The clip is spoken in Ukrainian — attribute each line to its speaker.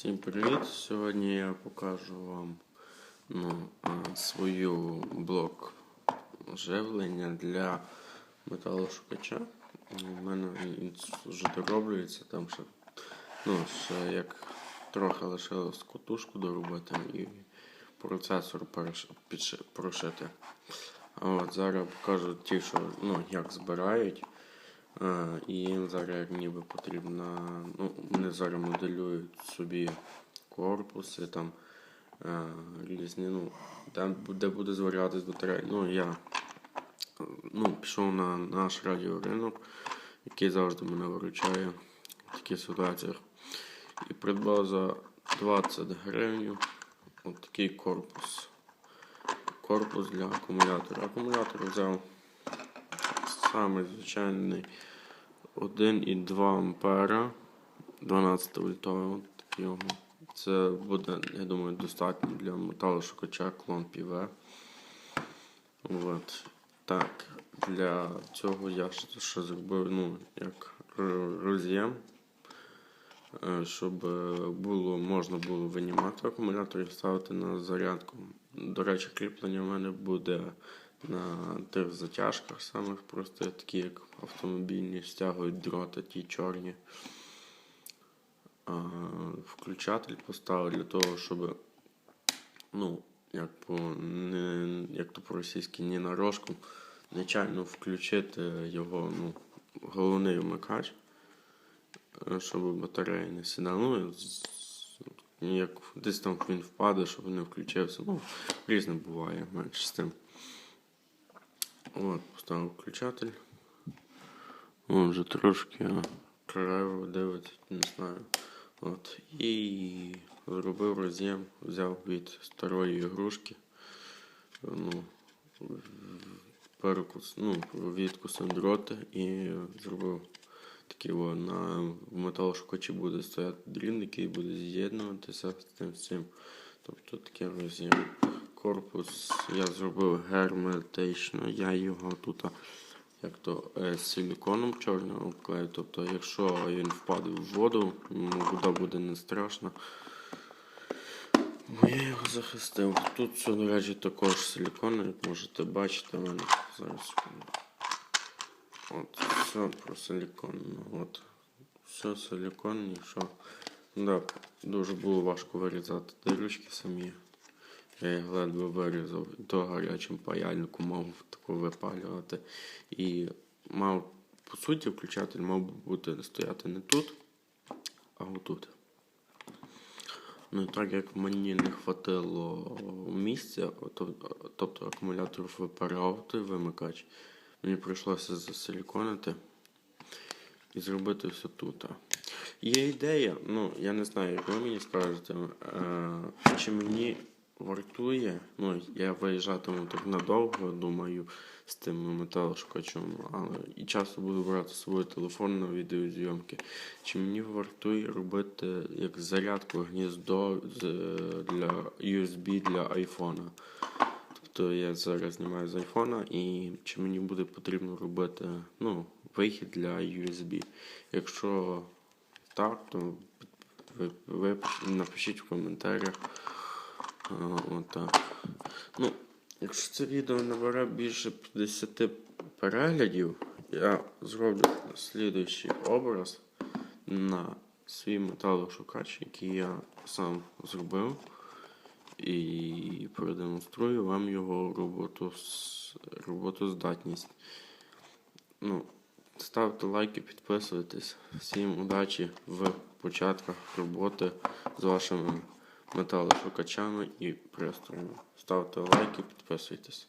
Speaker 1: Всім привіт! Сьогодні я покажу вам ну, свою блок живлення для металошукача. У мене він вже дороблюється, там ще, ну, ще як трохи лишилось кутушку доробити і процесор прошити. А от зараз покажу ті, що ну, як збирають. А, і зараз ніби потрібно. Ну, вони зараз моделюють собі корпуси, там різні, ну, там де буде зварятись батарея. Ну, я ну, пішов на наш радіоринок, який завжди мене виручає в таких ситуаціях. І придбав за 20 гривень от такий корпус. Корпус для акумулятора. Акумулятор взяв самий звичайний 1,2 ампера 12 вольтовий. От його. Це буде, я думаю, достатньо для металошукача клон PV. От. Так, для цього я ще, ще зробив ну, як роз'єм, е, щоб е, було, можна було винімати акумулятор і ставити на зарядку. До речі, кріплення в мене буде на тих затяжках самих простих, такі як автомобільні, стягують дроти, ті чорні. Включатель поставив для того, щоб ну, як по не, як то по-російськи, не на рожку, нечайно включити його ну, головний вмикач, е, щоб батарея не сідала. Ну, як десь там він впаде, щоб не включився. Ну, різне буває менше з тим. От, поставив включатель. О, вже трошки краєво дивиться, не знаю. От. І зробив роз'єм, взяв від старої ігрушки. Ну, перекус, ну, відкусив дроти і зробив такий о, на металошукачі буде стояти дрін, який буде з'єднуватися з цим. Тобто таке роз'єм. Корпус я зробив герметично, я його тут як то е, силіконом чорним обклею. Тобто, якщо він впаде в воду, вода буде не страшна. Ну, Я його захистив. Тут все, до речі, також силікон, як можете бачити, в мене зараз. От, все про силікон. От. Все силікон, нічого. Да, дуже було важко вирізати дирочки самі. Я їх ледве вирізав, то гарячим паяльником мав таку випалювати. І мав, по суті, включатель мав бути стояти не тут, а отут. Ну і так як мені не хватило місця, тобто акумулятор випарав той вимикач, мені прийшлося засиліконити і зробити все тут. Є ідея, ну я не знаю, як ви мені скажете, е, чи мені вартує, ну я виїжджатиму так надовго, думаю, з тим металошукачем, але і часто буду брати з телефон на відеозйомки. Чи мені вартує робити як зарядку гніздо для USB для айфона? Тобто я зараз знімаю з айфона і чи мені буде потрібно робити ну, вихід для USB. Якщо так, то ви напишіть в коментарях. А, Отак. Ну, якщо це відео набере більше 50 переглядів, я зроблю слідуючий образ на свій металошукач, який я сам зробив. І продемонструю вам його роботу, роботоздатність. Ну, ставте лайки, підписуйтесь. Всім удачі в початках роботи з вашими металошукачами і пристроями. Ставте лайки, підписуйтесь.